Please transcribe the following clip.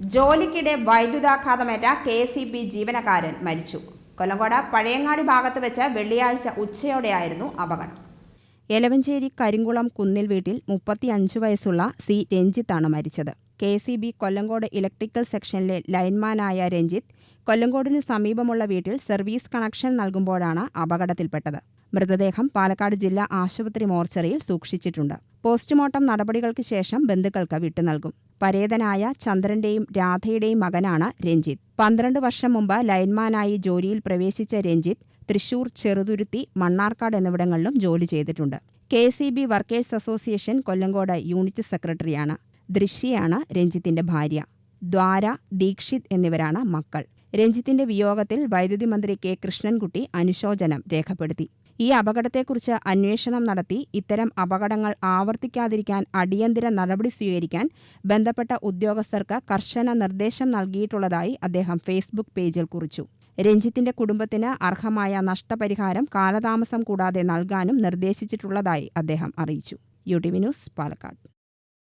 ജോലിക്കിടെ വൈദ്യുതാഘാതമേറ്റ K C B ജീവനക്കാരൻ മരിച്ചു. കൊല്ലങ്കോട് പഴയങ്ങാടി ഭാഗത്ത് വെച്ച് വെള്ളിയാഴ്ച ഉച്ചയോടെയായിരുന്നു അപകടം. എലവഞ്ചേരി കരിങ്കുളം കുന്നിൽ വീട്ടിൽ മുപ്പത്തിയഞ്ച് വയസ്സുള്ള സി രഞ്ജിത്താണ് മരിച്ചത്. K C B Kollengode electrical സെക്ഷനിലെ ലൈൻമാനായ രഞ്ജിത്ത് കൊല്ലങ്കോടിന് സമീപമുള്ള വീട്ടിൽ സർവീസ് കണക്ഷൻ നൽകുമ്പോഴാണ് അപകടത്തിൽപ്പെട്ടത്. മൃതദേഹം പാലക്കാട് ജില്ലാ ആശുപത്രി മോർച്ചറിയിൽ സൂക്ഷിച്ചിട്ടുണ്ട്. പോസ്റ്റ്മോർട്ടം നടപടികൾക്ക് ശേഷം ബന്ധുക്കൾക്ക് വിട്ടു നൽകും. പരേതനായ ചന്ദ്രന്റെയും രാധയുടെയും മകനാണ് രഞ്ജിത്ത്. പന്ത്രണ്ട് വർഷം മുമ്പ് ലൈൻമാനായി ജോലിയിൽ പ്രവേശിച്ച രഞ്ജിത്ത് തൃശൂർ ചെറുതുരുത്തി മണ്ണാർക്കാട് എന്നിവിടങ്ങളിലും ജോലി ചെയ്തിട്ടുണ്ട്. K C B workers association Kollengode unit സെക്രട്ടറിയാണ്. ദൃശ്യയാണ് രഞ്ജിത്തിന്റെ ഭാര്യ. ദ്വാര ദീക്ഷിത് എന്നിവരാണ് മക്കൾ. രഞ്ജിത്തിന്റെ വിയോഗത്തിൽ വൈദ്യുതി മന്ത്രി കെ കൃഷ്ണൻകുട്ടി അനുശോചനം രേഖപ്പെടുത്തി. ഈ അപകടത്തെക്കുറിച്ച് അന്വേഷണം നടത്തി ഇത്തരം അപകടങ്ങൾ ആവർത്തിക്കാതിരിക്കാൻ അടിയന്തര നടപടി സ്വീകരിക്കാൻ ബന്ധപ്പെട്ട ഉദ്യോഗസ്ഥർക്ക് കർശന നിർദ്ദേശം നൽകിയിട്ടുള്ളതായി അദ്ദേഹം ഫേസ്ബുക്ക് പേജിൽ കുറിച്ചു. രഞ്ജിത്തിന്റെ കുടുംബത്തിന് അർഹമായ നഷ്ടപരിഹാരം കാലതാമസം കൂടാതെ നൽകാനും നിർദ്ദേശിച്ചിട്ടുള്ളതായി അദ്ദേഹം അറിയിച്ചു. U T V news Palakkad.